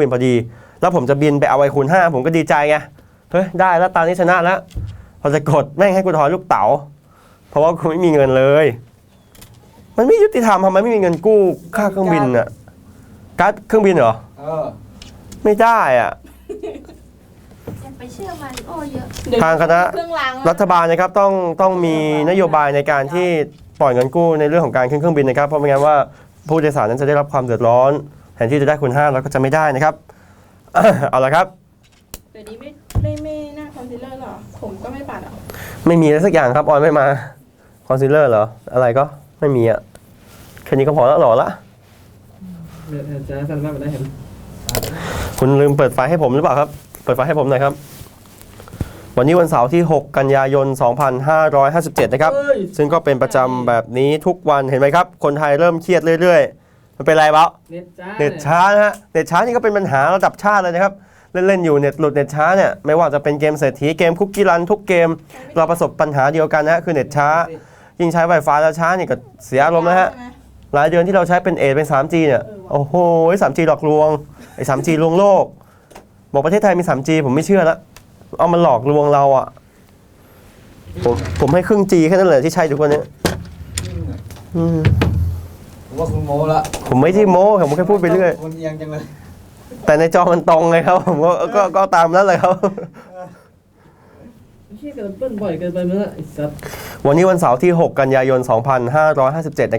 บินพอดี แล้วผมจะบินไปเอาไอคูณห้าผมก็ดีใจไงเฮ้ยได้แล้วตานี้ชนะแล้วพอจะกดแม่งให้กูถอนลูกเต๋าเพราะว่ากูไม่มีเงินเลย มันไม่ยุติธรรมทำไมไม่มีเงินกู้ค่าเครื่องบินอะการ์ดเครื่องบินเหรอเออไม่ได้อะอย่าไปเชื่อมาริโอเยอะทางคณะ เครื่องรางรัฐบาลนะครับต้องต้องมีนโยบายในการที่ปล่อยเงินกู้ในเรื่องของการขึ้นเครื่องบินนะครับ เพราะไม่งั้นว่าผู้โดยสารนั้นจะได้รับความเดือดร้อน แทนที่จะได้คุณห้าแล้วก็จะไม่ได้นะครับ เอาละครับเดี๋ยวนี้ไม่ไม่ไม่หน้าคอนซีลเลอร์หรอ ผมก็ไม่ปัดอะไม่มีอะไรสักอย่างครับออนไม่มาคอนซีลเลอร์เหรอ อะไรก็ไม่มีอะแค่นี้ก็พอแล้วหรอละเดี๋ยวจะสั่นมากกว่าได้เห็นคุณลืมเปิดไฟให้ผมหรือเปล่าครับ เปิดไฟให้ผมหน่อยครับ วันนี้วันเสาร์ที่ 6 กันยายน 2557 นะครับเอ้ยซึ่งก็เป็นประจำแบบนี้ทุกวันเห็นไหมครับ คนไทยเริ่มเครียดเรื่อย ๆ มันเป็นไรบ้าเน็ตจ้าเน็ตช้านะฮะเน็ตช้านี่ก็เป็นปัญหาระดับชาติเลยนะครับ เล่น ๆ อยู่เน็ตหลุดเน็ตช้าเนี่ยไม่ว่าจะเป็นเกมเศรษฐีเกมคุกกี้รันทุกเกม เราประสบปัญหาเดียวกันนะฮะคือเน็ตช้า ยิ่งใช้ Wi-Fi แล้วช้านี่ก็เสียอารมณ์นะฮะใช่ไหมหลายเดือนที่เราใช้เป็นเอเป็น 3G เนี่ยโอ้โห 3G หลอกลวงไอ้ 3G ลวงโลก บอกประเทศไทยมี 3G ผมไม่เชื่อละเอามันหลอกลวงเราอะผมผมให้ครึ่ง G แค่นั้นเลยที่ใช้ทุกวันนี้อืม ผมว่าคุณโมละผมไม่ที่โม้ผมแค่พูดไปเรื่อย คนเอียงจังเลยแต่ในจอมันตรงไงครับผมก็ก็ก็ตามนั้นเลยครับเชี่ยเกินเปิ้ลบ่อยเกินไปมั้งอะไอ้สัสวันนี้วันเสาร์ที่ 6 กันยายน 2557